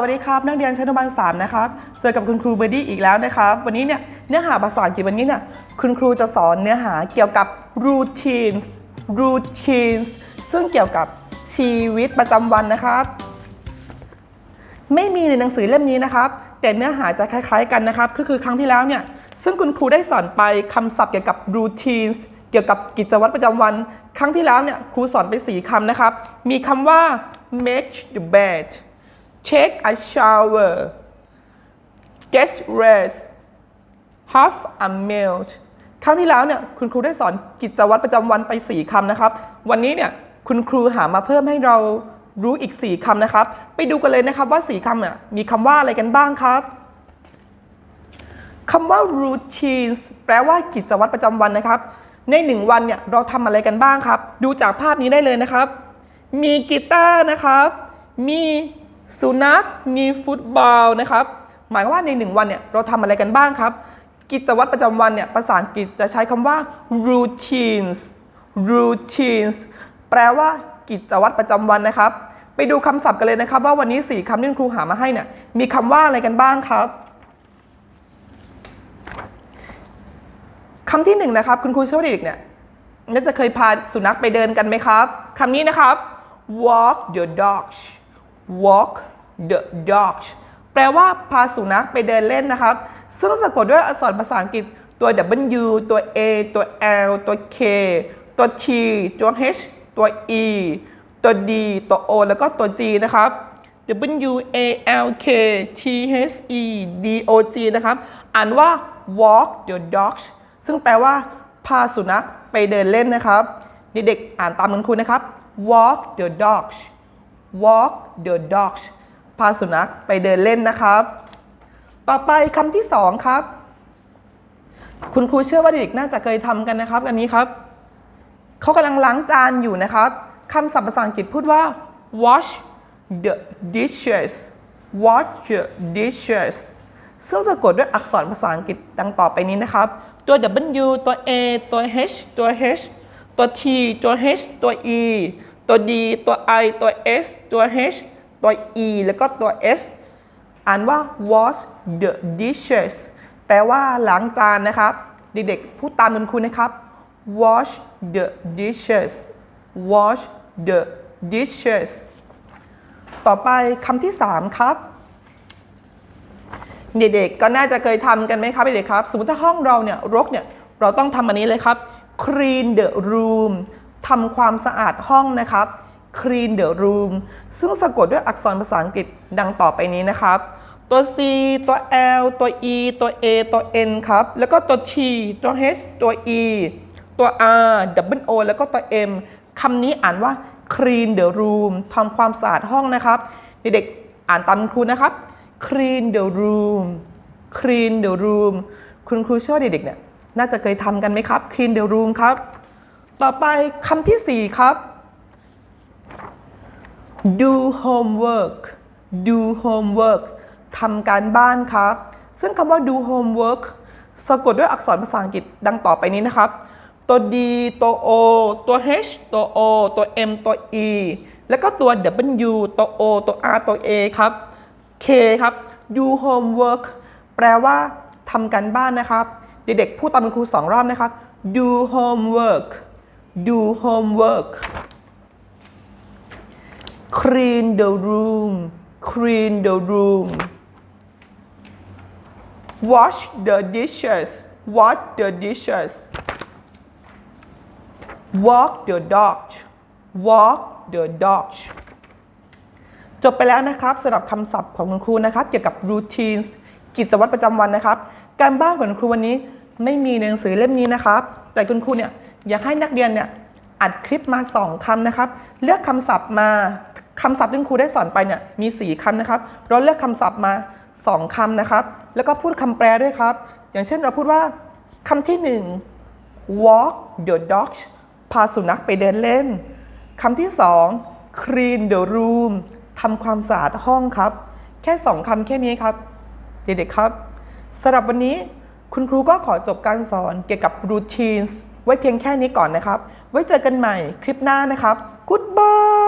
วัสดีครับ นักเรียนชั้นอนุบาลสามนะครับเจอกับคุณครูเบอร์ดี้อีกแล้วนะครับ วันนี้เนี่ยเนื้อหาภาษาอังกฤษวันนี้เนี่ยคุณครูจะสอนเนื้อหาเกี่ยวกับ routines routines ซึ่งเกี่ยวกับชีวิตประจำวันนะครับ ไม่มีในหนังสือเล่มนี้นะครับ แต่เนื้อหาจะคล้าย ๆ กันนะครับก็คือครั้งที่แล้วเนี่ยซึ่งคุณครูได้สอนไปคำศัพท์เกี่ยวกับ routines เกี่ยวกับกิจวัตรประจำวัน ครั้งที่แล้วเนี่ยครูสอนไปสี่คำนะครับ มีคำว่า make the bed take a shower get rest have a meal ครั้งที่แล้วเนี่ยคุณครูได้สอนกิจวัตรประจำวันไป 4คำนะครับ วันนี้เนี่ยคุณครูหามาเพิ่มให้เรารู้อีก 4คำนะครับ ไปดูกันเลยนะครับว่า 4คำเนี่ยมีคำว่าอะไรกันบ้างครับคำว่า routines แปลว่ากิจวัตรประจำวันนะครับ ในหนึ่งวันเนี่ยเราทำอะไรกันบ้างครับ ดูจากภาพนี้ได้เลยนะครับ มีกีตาร์นะครับ มี สุนัขมีฟุตบอลนะครับ หมายว่าในหนึ่งวันเนี่ยเราทำอะไรกันบ้างครับ กิจวัตรประจำวันเนี่ยภาษาอังกฤษจะใช้คำว่า routines routines แปลว่ากิจวัตรประจำวันนะครับ ไปดูคำศัพท์กันเลยนะครับ ว่าวันนี้ 4คำที่ครูหามาให้เนี่ยมีคำว่าอะไรกันบ้างครับคำที่หนึ่งนะครับ คุณครูเชื่อว่าเด็กเนี่ยน่าจะเคยพาสุนัขไปเดินกันไหมครับคำนี้นะครับ walk the dog walk the dog แปลว่าพาสุนัขไปเดินเล่นนะครับ ซึ่งสะกดด้วยอักษรภาษาอังกฤษตัว W ตัว A ตัว L ตัว K ตัว T ตัว H ตัว E ตัว D ตัว O แล้วก็ตัว G นะครับ W A L K T H E D O G นะครับ อ่านว่า walk the dog ซึ่งแปลว่า พาสุนัขไปเดินเล่นนะครับ เด็กๆอ่านตามคุณครูนะครับ walk the dogs walk the dogs พาสุนัขไปเดินเล่นนะครับ ต่อไปคำที่สองครับ คุณครูเชื่อว่าเด็กน่าจะเคยทำกันนะครับ อันนี้ครับ เขากำลังล้างจานอยู่นะครับคำศัพท์ภาษาอังกฤษพูดว่า wash the dishes wash the dishes ซึ่งสะกดด้วยอักษรภาษาอังกฤษดังต่อไปนี้นะครับ ตัว W ตัว A ตัว H ตัว H ตัว T ตัว H ตัว E ตัว D ตัว I ตัว S ตัว H ตัว E แล้วก็ตัว S อ่านว่า wash the dishes แปลว่าล้างจานนะครับ เด็กๆพูดตามคุณครูนะครับ wash the dishes wash the dishes ต่อไปคำที่ 3 ครับ เด็กๆก็น่าจะเคยทำกันไหมครับเด็กๆครับ สมมติถ้าห้องเราเนี่ยรกเนี่ย เราต้องทำอันนี้เลยครับ clean the room ทำความสะอาดห้องนะครับ clean the room ซึ่งสะกดด้วยอักษรภาษาอังกฤษดังต่อไปนี้นะครับ ตัว C ตัว L ตัว E ตัว A ตัว N ครับ แล้วก็ตัว T ตัว H ตัว E ตัว R W O แล้วก็ตัว M คำนี้อ่านว่า clean the room ทำความสะอาดห้องนะครับ เด็กๆอ่านตามคุณครูนะครับ clean the room clean the room คุณครูเชื่อว่าเด็กๆเนี่ยน่าจะเคยทำกันไหมครับ clean the room ครับ ต่อไปคำที่ 4 ครับ do homework do homework ทำการบ้านครับ ซึ่งคำว่า do homework สะกดด้วยอักษรภาษาอังกฤษดังต่อไปนี้นะครับ ตัว D ตัว O ตัว H ตัว O ตัว M ตัว E แล้วก็ตัว W ตัว O ตัว R ตัว A ครับ K ครับ do homework แปลว่าทำการบ้านนะครับ เด็กๆพูดตามคุณครูสองรอบนะครับ do homework do homework clean the room clean the room wash the dishes wash the dishes walk the dog walk the dog จบไปแล้วนะครับสำหรับคำศัพท์ของคุณครูนะครับเกี่ยวกับ routines กิจวัตรประจำวันนะครับ การบ้านของคุณครูวันนี้ไม่มีในหนังสือเล่มนี้นะครับ แต่คุณครูเนี่ย อยากให้นักเรียนเนี่ยอัดคลิปมา 2คำนะครับ เลือกคำศัพท์มาคำศัพท์ที่ครูได้สอนไปเนี่ยมี 4คำนะครับ เราเลือกคำศัพท์มา 2คำนะครับ แล้วก็พูดคำแปลด้วยครับ อย่างเช่นเราพูดว่าคำที่ 1 walk the dog พาสุนัขไปเดินเล่นคำที่ 2 clean the room ทำความสะอาดห้องครับ แค่ 2คำแค่นี้ครับ เด็กๆครับสำหรับวันนี้คุณครูก็ขอจบการสอนเกี่ยวกับ routines ไว้เพียงแค่นี้ก่อนนะครับ ไว้เจอกันใหม่คลิปหน้านะครับ goodbye